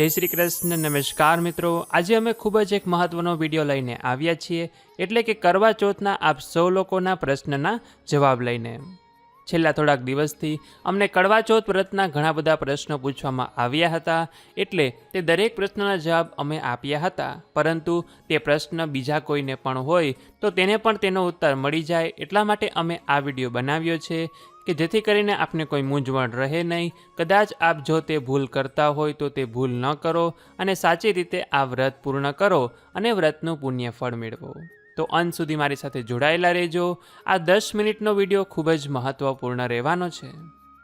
જય શ્રી કૃષ્ણ, નમસ્કાર મિત્રો. આજે અમે ખૂબ જ એક મહત્વનો વીડિયો લઈને આવ્યા છીએ, એટલે કે કરવા ચોથના આપ સૌ લોકોના પ્રશ્નના જવાબ લઈને. છેલ્લા થોડાક દિવસથી અમને કડવા ચોથ વ્રતના ઘણા બધા પ્રશ્નો પૂછવામાં આવ્યા હતા, એટલે તે દરેક પ્રશ્નના જવાબ અમે આપ્યા હતા. પરંતુ તે પ્રશ્ન બીજા કોઈને પણ હોય, તો તેને પણ તેનો ઉત્તર મળી જાય એટલા માટે અમે આ વીડિયો બનાવ્યો છે કે જેથી કરીને આપને કોઈ મૂંઝવણ રહે નહીં. કદાચ આપ જો તે ભૂલ કરતા હોય તો તે ભૂલ ન કરો અને સાચી રીતે આ વ્રત પૂર્ણ કરો અને વ્રતનું પુણ્ય ફળ મેળવો. તો અંત સુધી મારી સાથે જોડાયેલા રહેજો. આ દસ મિનિટનો વીડિયો ખૂબ જ મહત્ત્વપૂર્ણ રહેવાનો છે.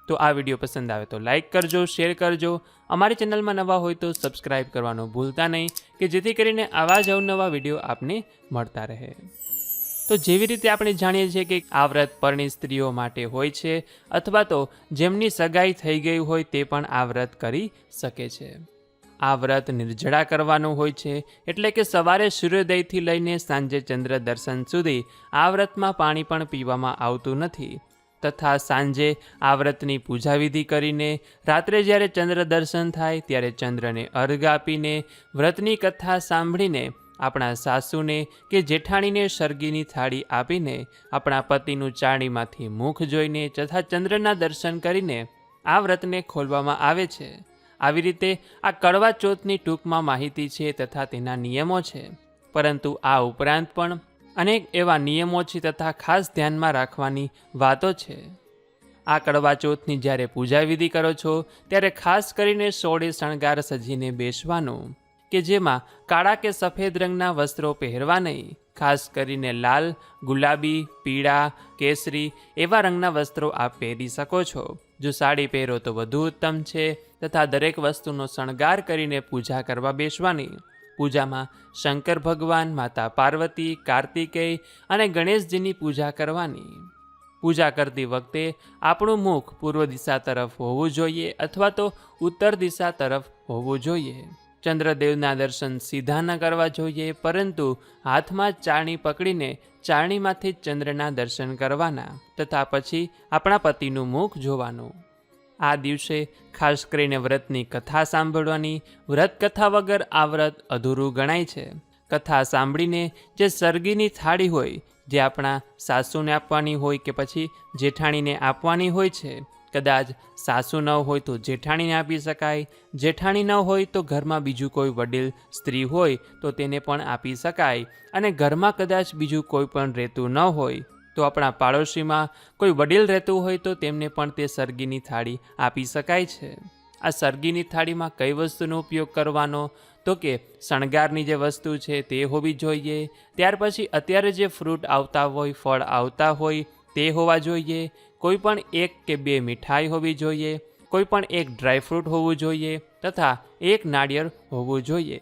તો આ વીડિયો પસંદ આવે તો લાઇક કરજો, શેર કરજો. અમારી ચેનલમાં નવા હોય તો સબસ્ક્રાઈબ કરવાનું ભૂલતા નહીં, કે જેથી કરીને આવા જ અવનવા વીડિયો આપને મળતા રહે. તો જેવી રીતે આપણે જાણીએ છીએ કે આ વ્રત પરણી સ્ત્રીઓ માટે હોય છે, અથવા તો જેમની સગાઈ થઈ ગઈ હોય તે પણ આ વ્રત કરી શકે છે. આ વ્રત નિર્જળા કરવાનું હોય છે, એટલે કે સવારે સૂર્યોદયથી લઈને સાંજે ચંદ્ર દર્શન સુધી આ વ્રતમાં પાણી પણ પીવામાં આવતું નથી. તથા સાંજે આ વ્રતની પૂજા વિધિ કરીને રાત્રે જ્યારે ચંદ્ર દર્શન થાય, ત્યારે ચંદ્રને અર્ઘ આપીને વ્રતની કથા સાંભળીને આપણા સાસુને કે જેઠાણીને સરગીની થાળી આપીને આપણા પતિનું ચાણીમાંથી મુખ જોઈને તથા ચંદ્રના દર્શન કરીને આ વ્રતને ખોલવામાં આવે છે. આવી રીતે આ કડવા ચોથની ટૂંકમાં માહિતી છે તથા તેના નિયમો છે. પરંતુ આ ઉપરાંત પણ અનેક એવા નિયમો છે તથા ખાસ ધ્યાનમાં રાખવાની વાતો છે. આ કડવા ચોથની જ્યારે પૂજા વિધિ કરો છો, ત્યારે ખાસ કરીને સોળે શણગાર સજીને બેસવાનું, કે જેમાં કાળા કે સફેદ રંગના વસ્ત્રો પહેરવા નહીં. ખાસ કરીને લાલ, ગુલાબી, પીળા, કેસરી એવા રંગના વસ્ત્રો આપ પહેરી શકો છો. જો સાડી પહેરો તો વધુ ઉત્તમ છે, તથા દરેક વસ્તુનો શણગાર કરીને પૂજા કરવા બેસવાની. પૂજામાં શંકર ભગવાન, માતા પાર્વતી, કાર્તિકેય અને ગણેશજીની પૂજા કરવાની. પૂજા કરતી વખતે આપણું મુખ પૂર્વ દિશા તરફ હોવું જોઈએ અથવા તો ઉત્તર દિશા તરફ હોવું જોઈએ. ચંદ્રદેવના દર્શન સીધા ન કરવા જોઈએ, પરંતુ હાથમાં ચારણી પકડીને ચારણીમાંથી જ ચંદ્રના દર્શન કરવાના, તથા પછી આપણા પતિનું મુખ જોવાનું. આ દિવસે ખાસ કરીને વ્રતની કથા સાંભળવાની વ્રત કથા વગર આ વ્રત અધૂરું ગણાય છે. કથા સાંભળીને જે સરગીની થાળી હોય, જે આપણા સાસુને આપવાની હોય કે પછી જેઠાણીને આપવાની હોય છે કદાચ સાસુ ન હોય તો જેઠાણીને આપી શકાય. જેઠાણી ન હોય તો ઘરમાં બીજું કોઈ વડીલ સ્ત્રી હોય તો તેને પણ આપી શકાય. અને ઘરમાં કદાચ બીજું કોઈ પણ રહેતું ન હોય તો આપણા પાડોશીમાં કોઈ વડીલ રહેતું હોય તો તેમને પણ તે સરગીની થાળી આપી શકાય છે. આ સરગીની થાળીમાં કઈ વસ્તુનો ઉપયોગ કરવાનો? તો કે શણગારની જે વસ્તુ છે તે હોવી જોઈએ. ત્યાર પછી અત્યારે જે ફ્રૂટ આવતા હોય, ફળ આવતા હોય તે હોવા જોઈએ. કોઈ પણ એક કે બે મીઠાઈ હોવી જોઈએ કોઈ પણ એક ડ્રાયફ્રૂટ હોવું જોઈએ તથા એક નાળિયેર હોવું જોઈએ.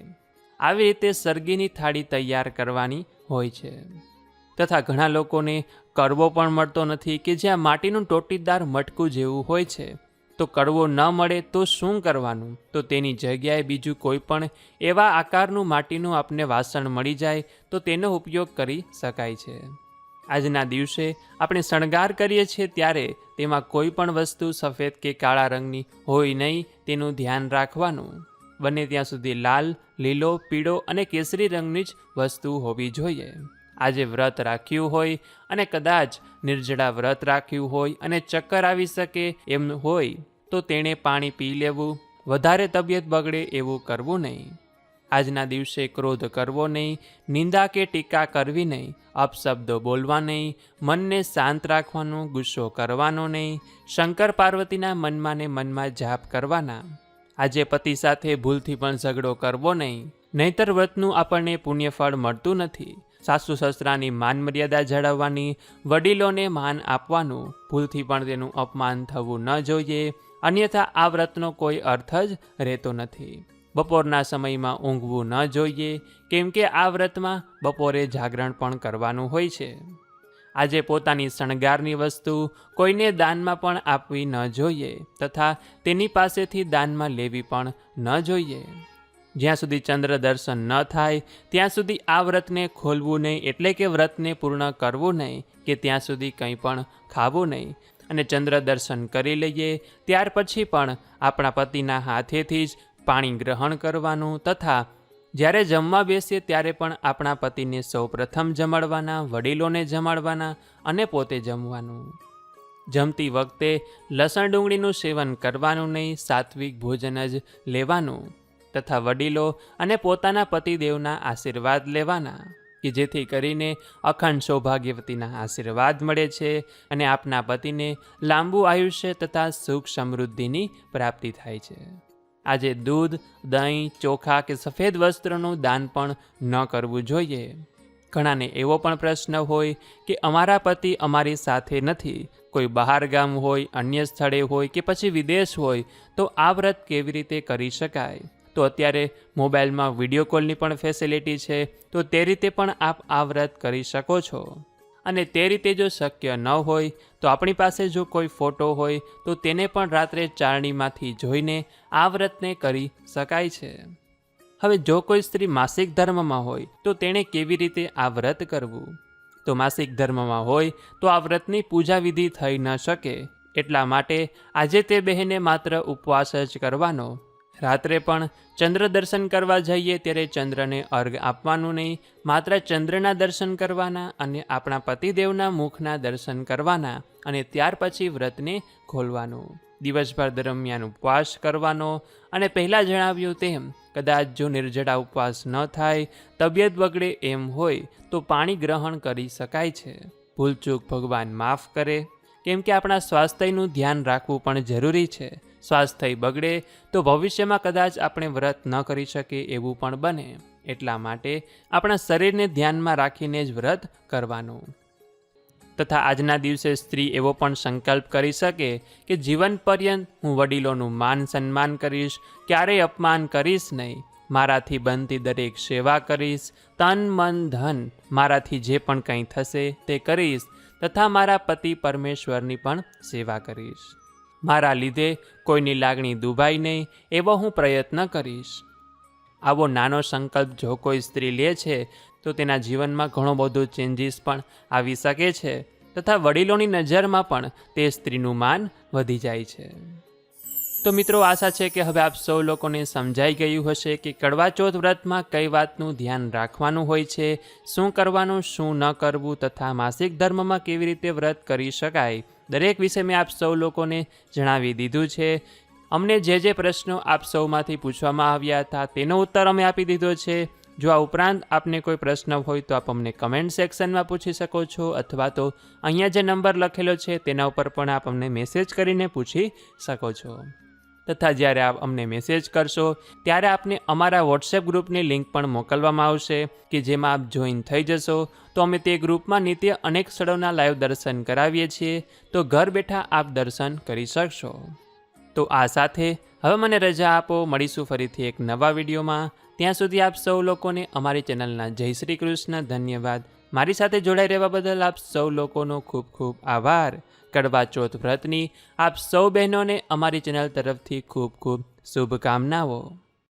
આવી રીતે સરગીની થાળી તૈયાર કરવાની હોય છે. તથા ઘણા લોકોને કરવો પણ મળતો નથી કે જ્યાં માટીનું ટોટીદાર મટકું જેવું હોય છે. તો કડવો ન મળે તો શું કરવાનું? તો તેની જગ્યાએ બીજું કોઈ પણ એવા આકારનું માટીનું આપને વાસણ મળી જાય તો તેનો ઉપયોગ કરી શકાય છે. આજના દિવસે આપણે શણગાર કરીએ છીએ ત્યારે તેમાં કોઈ પણ વસ્તુ સફેદ કે કાળા રંગની હોય નહીં, તેનું ધ્યાન રાખવાનું. બને ત્યાં સુધી લાલ, લીલો, પીળો અને કેસરી રંગની જ વસ્તુ હોવી જોઈએ. આજે વ્રત રાખ્યું હોય અને કદાચ નિર્જળા વ્રત રાખ્યું હોય અને ચક્કર આવી શકે એમ હોય, તો તેણે પાણી પી લેવું. વધારે તબિયત બગડે એવું કરવું નહીં. આજના દિવસે ક્રોધ કરવો નહીં, નિંદા કે ટીકા કરવી નહીં, અપશબ્દો બોલવા નહીં, મનને શાંત રાખવાનો, ગુસ્સો કરવાનો નહીં, શંકર પાર્વતીના મનમાં ને મનમાં જાપ કરવાના. આજે પતિ સાથે ભૂલથી પણ ઝઘડો કરવો નહીં, નહીતર વ્રતનું આપણને પુણ્યફળ મળતું નથી. સાસુ સસરાની માન મર્યાદા જાળવવાની, વડીલોને માન આપવાનું, ભૂલથી પણ તેનું અપમાન થવું ન જોઈએ, અન્યથા આ વ્રતનો કોઈ અર્થ જ રહેતો નથી. બપોરના સમયમાં ઊંઘવું ન જોઈએ, કેમ કે આ વ્રતમાં બપોરે જાગરણ પણ કરવાનું હોય છે. આજે પોતાની શણગારની વસ્તુ કોઈને દાનમાં પણ આપવી ન જોઈએ તથા તેની પાસેથી દાનમાં લેવી પણ ન જોઈએ. જ્યાં સુધી ચંદ્ર દર્શન ન થાય, ત્યાં સુધી આ વ્રતને ખોલવું નહીં એટલે કે વ્રતને પૂર્ણ કરવું નહીં કે ત્યાં સુધી કંઈ પણ ખાવું નહીં. અને ચંદ્ર દર્શન કરી લઈએ, ત્યાર પછી પણ આપણા પતિના હાથેથી જ પાણી ગ્રહણ કરવાનું તથા જ્યારે જમવા બેસીએ ત્યારે પણ આપણા પતિને સૌ પ્રથમ જમાડવાના, વડીલોને જમાડવાના અને પોતે જમવાનું. જમતી વખતે લસણ ડુંગળીનું સેવન કરવાનું નહીં, સાત્વિક ભોજન જ લેવાનું તથા વડીલો અને પોતાના પતિદેવના આશીર્વાદ લેવાના કે જેથી કરીને અખંડ સૌભાગ્યવતીના આશીર્વાદ મળે છે અને આપના પતિને લાંબુ આયુષ્ય તથા સુખ સમૃદ્ધિની પ્રાપ્તિ થાય છે. આજે દૂધ, દહીં, ચોખા કે સફેદ વસ્ત્રનું દાન પણ ન કરવું જોઈએ. ઘણાને એવો પણ પ્રશ્ન હોય કે અમારા પતિ અમારી સાથે નથી. કોઈ બહાર ગામ હોય, અન્ય સ્થળે હોય કે પછી વિદેશ હોય, તો આ વ્રત કેવી રીતે કરી શકાય? તો અત્યારે મોબાઈલમાં વીડિયો કોલની પણ ફેસિલિટી છે, તો તે રીતે પણ આપ આ વ્રત કરી શકો છો. અને તે રીતે જો શક્ય ન હોય, તો આપણી પાસે જો કોઈ ફોટો હોય, તો તેને પણ રાત્રે ચારણીમાંથી જોઈને આ વ્રતને કરી શકાય છે. હવે જો કોઈ સ્ત્રી માસિક ધર્મમાં હોય, તો તેણે કેવી રીતે આ વ્રત કરવું? તો માસિક ધર્મમાં હોય, તો આ વ્રતની પૂજા વિધિ થઈ ન શકે. એટલા માટે આજે તે બહેને માત્ર ઉપવાસ જ કરવાનો રાત્રે પણ ચંદ્ર દર્શન કરવા જઈએ ત્યારે ચંદ્રને અર્ઘ આપવાનું નહીં, માત્ર ચંદ્રના દર્શન કરવાના અને આપણા પતિદેવના મુખના દર્શન કરવાના અને ત્યાર પછી વ્રતને ખોલવાનું. દિવસભર દરમિયાન ઉપવાસ કરવાનો અને પહેલાં જણાવ્યું તેમ, કદાચ જો નિર્જળા ઉપવાસ ન થાય, તબિયત બગડે એમ હોય, તો પાણી ગ્રહણ કરી શકાય છે. ભૂલચૂક ભગવાન માફ કરે, કેમ કે આપણા સ્વાસ્થ્યનું ધ્યાન રાખવું પણ જરૂરી છે. સ્વાસ્થ્ય બગડે, તો ભવિષ્યમાં કદાચ આપણે વ્રત ન કરી શકીએ એવું પણ બને. એટલા માટે આપણા શરીરને ધ્યાનમાં રાખીને જ વ્રત કરવાનું. તથા આજના દિવસે સ્ત્રી એવો પણ સંકલ્પ કરી શકે કે જીવન પર્યંત હું વડીલોનું માન સન્માન કરીશ, ક્યારેય અપમાન કરીશ નહીં. મારાથી બનતી દરેક સેવા કરીશ. તન, મન, ધન મારાથી જે પણ કંઈ થશે તે કરીશ તથા મારા પતિ પરમેશ્વરની પણ સેવા કરીશ. મારા લીધે કોઈની લાગણી દુભાઈ નહીં, એવો હું પ્રયત્ન કરીશ. આવો નાનો સંકલ્પ જો કોઈ સ્ત્રી લે છે, તો તેના જીવનમાં ઘણો બધો ચેન્જીસ પણ આવી શકે છે, તથા વડીલોની નજરમાં પણ તે સ્ત્રીનું માન વધી જાય છે. તો મિત્રો, આશા છે કે હવે આપ સૌ લોકોને સમજાઈ ગયું હશે કે કડવા ચોથ વ્રતમાં કઈ વાતનું ધ્યાન રાખવાનું હોય છે, શું કરવાનું, શું ન કરવું, તથા માસિક ધર્મમાં કેવી રીતે વ્રત કરી શકાય દરેક વિશે મેં આપ સૌ લોકોને જણાવી દીધું છે. અમને જે જે પ્રશ્નો આપ સૌમાંથી પૂછવામાં આવ્યા હતા તેનો ઉત્તર અમે આપી દીધો છે. જો આ ઉપરાંત આપને કોઈ પ્રશ્ન હોય તો આપ અમને કમેન્ટ સેક્શનમાં પૂછી શકો છો અથવા તો અહીંયા જે નંબર લખેલો છે તેના ઉપર પણ આપ અમને મેસેજ કરીને પૂછી શકો છો. તથા જ્યારે આપ અમને મેસેજ કરશો, ત્યારે આપને અમારા વોટ્સએપ ગ્રુપની લિંક પણ મોકલવામાં આવશે કે જેમાં આપ જોઈન થઈ જશો. તો અમે તે ગ્રુપમાં નિત્ય અનેક સ્થળોના લાઈવ દર્શન કરાવીએ છીએ. તો ઘર બેઠા આપ દર્શન કરી શકશો. તો આ સાથે હવે મને રજા આપો. મળીશું ફરીથી એક નવા વિડીયોમાં. ત્યાં સુધી આપ સૌ લોકોને અમારી ચેનલના જય શ્રી કૃષ્ણ. ધન્યવાદ. મારી સાથે જોડાઈ રહેવા બદલ આપ સૌ લોકોનો ખૂબ ખૂબ આભાર. કડવા ચોથ વ્રતની આપ સૌ બહેનોને અમારી ચેનલ તરફથી ખૂબ ખૂબ શુભકામનાઓ.